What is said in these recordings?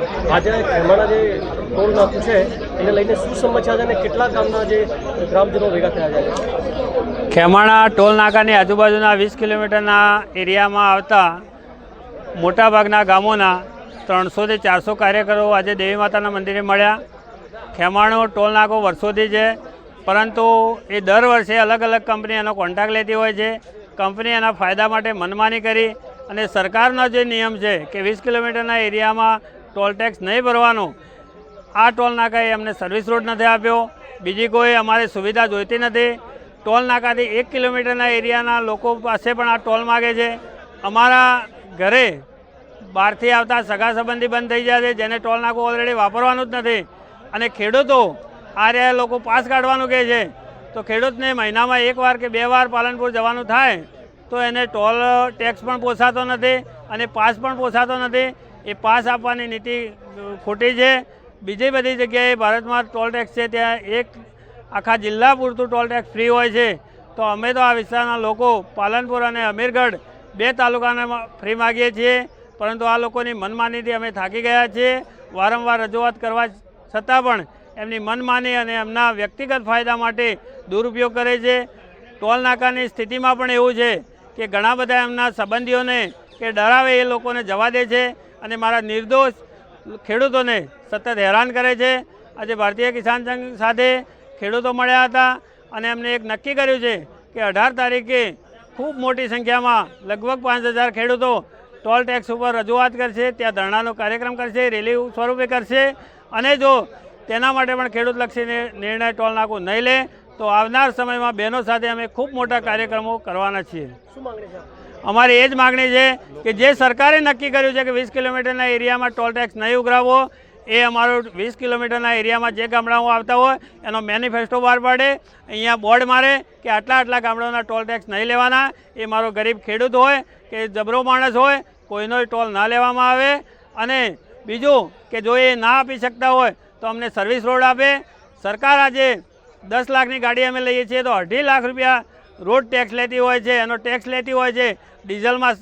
આજે ખેમાણા જે ટોલ નાકું છે, એને લઈને શું સમસ્યા છે અને કેટલા ગામના જે ગ્રામજનો ભેગા થયા છે? ખેમાણા ટોલ નાકાની આજુબાજુના વીસ કિલોમીટરના એરિયામાં આવતા મોટાભાગના ગામોના ત્રણસોથી ચારસો કાર્યકરો આજે દેવી માતાના મંદિરે મળ્યા. ખેમાણો ટોલ નાકો વર્ષોથી છે, પરંતુ એ દર વર્ષે અલગ અલગ કંપની એનો કોન્ટ્રાક્ટ લેતી હોય છે. કંપની એના ફાયદા માટે મનમાની કરી અને સરકારનો જે નિયમ છે કે વીસ કિલોમીટરના એરિયામાં ટોલ ટેક્સ નહીં ભરવાનો. આ ટોલ નાકાએ અમને સર્વિસ રોડ નથી આપ્યો. બીજી કોઈ અમારે સુવિધા જોઈતી નથી. ટોલ નાકાથી એક કિલોમીટરના એરિયાના લોકો પાસે પણ આ ટોલ માગે છે. અમારા ઘરે બહારથી આવતા સગા સંબંધી બંધ થઈ જાય છે, જેને ટોલ નાકું ઓલરેડી વાપરવાનું જ નથી. અને ખેડૂતો આ રહ્યા લોકો પાસ કાઢવાનું કહે છે. તો ખેડૂતને મહિનામાં એક વાર કે બે વાર પાલનપુર જવાનું થાય, તો એને ટોલ ટેક્સ પણ પોસાતો નથી અને પાસ પણ પોસાતો નથી. એ પાસ આપવાની નીતિ ખોટી છે. બીજી બધી જગ્યાએ ભારતમાં ટોલ ટેક્સ છે, ત્યાં એક આખા જિલ્લા પૂરતું ટોલ ટેક્સ ફ્રી હોય છે. તો અમે તો આ વિસ્તારના લોકો પાલનપુર અને અમીરગઢ બે તાલુકાને ફ્રી માગીએ છીએ. પરંતુ આ લોકોની મનમાનીથી અમે થાકી ગયા છીએ. વારંવાર રજૂઆત કરવા છતાં પણ એમની મનમાની અને એમના વ્યક્તિગત ફાયદા માટે દુરુપયોગ કરે છે. ટોલ નાકાની સ્થિતિમાં પણ એવું છે કે ઘણા બધા એમના સંબંધીઓને કે ડરાવે એ લોકોને જવા દે છે. અને મારા નિર્દોષ ખેડૂતોને સતત હેરાન કરે છે આજે ભારતીય કિસાન સંઘ સાથે ખેડૂતો મળ્યા હતા અને એમને એક નક્કી કર્યું છે કે અઢાર તારીખે ખૂબ મોટી સંખ્યામાં લગભગ પાંચ હજાર ખેડૂતો ટોલ ટેક્સ ઉપર રજૂઆત કરશે, ત્યાં ધરણાનો કાર્યક્રમ કરશે, રેલી સ્વરૂપે કરશે અને જો તેના માટે પણ ખેડૂતલક્ષી નિ- નિર્ણય ટોલ નાકું નહીં લે, તો આવનાર સમયમાં બહેનો સાથે અમે ખૂબ મોટા કાર્યક્રમો કરવાના છીએ શું માંગણી છે? અમારી એ જ માગણી છે કે જે સરકારે નક્કી કર્યું છે કે વીસ કિલોમીટરના એરિયામાં ટોલ ટેક્સ નહીં ઉઘરાવો એ અમારું વીસ કિલોમીટરના એરિયામાં જે ગામડાઓ આવતા હોય એનો મેનિફેસ્ટો બહાર પાડે, અહીંયા બોર્ડ મારે કે આટલા આટલા ગામડાઓના ટોલ ટેક્સ નહીં લેવાના, એ મારો ગરીબ ખેડૂત હોય કે જબરો માણસ હોય કોઈનો ટોલ ના લેવામાં આવે. અને બીજું કે જો એ ના આપી શકતા હોય તો અમને સર્વિસ રોડ આપે. સરકાર આજે દસ લાખની ગાડી અમે લઈએ છીએ તો અઢી લાખ રૂપિયા રોડ ટેક્સ લેતી હોય છે, એનો ટેક્સ લેતી હોય છે, ડીઝલમાં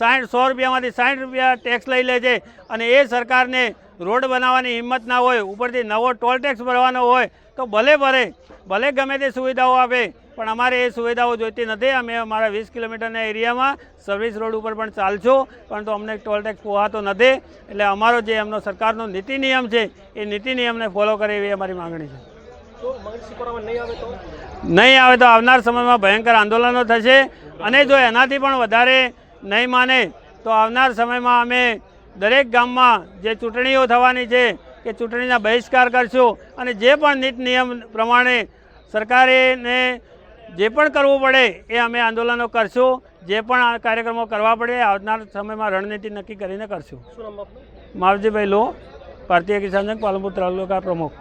સાઠ સો રૂપિયામાંથી સાઠ રૂપિયા ટેક્સ લઈ લે છે અને એ સરકારને રોડ બનાવવાની હિંમત ના હોય, ઉપરથી નવો ટોલ ટેક્સ ભરવાનો હોય, તો ભલે ભરે, ભલે ગમે તે સુવિધાઓ આપે, પણ અમારે એ સુવિધાઓ જોઈતી નથી. અમે અમારા વીસ કિલોમીટરના એરિયામાં સર્વિસ રોડ ઉપર પણ ચાલશું પરંતુ અમને ટોલ ટેક્સ પોહાતો નથી. એટલે અમારો જે એમનો સરકારનો નીતિ નિયમ છે, એ નીતિ નિયમને ફોલો કરે એવી અમારી માગણી છે. નહીં આવે તો? આવનાર સમયમાં ભયંકર આંદોલનો થશે. અને જો એનાથી પણ વધારે નહીં માને તો આવનાર સમયમાં અમે દરેક ગામમાં જે ચૂંટણીઓ થવાની છે કે ચૂંટણીના બહિષ્કાર કરશું અને જે પણ નીત નિયમ પ્રમાણે સરકારેને જે પણ કરવું પડે એ અમે આંદોલનો કરશું. જે પણ આ કાર્યક્રમો કરવા પડે આવનાર સમયમાં રણનીતિ નક્કી કરીને કરશું. માવજીભાઈ લો ભારતીય કિસાન સંઘ પાલનપુર તાલુકા પ્રમુખ.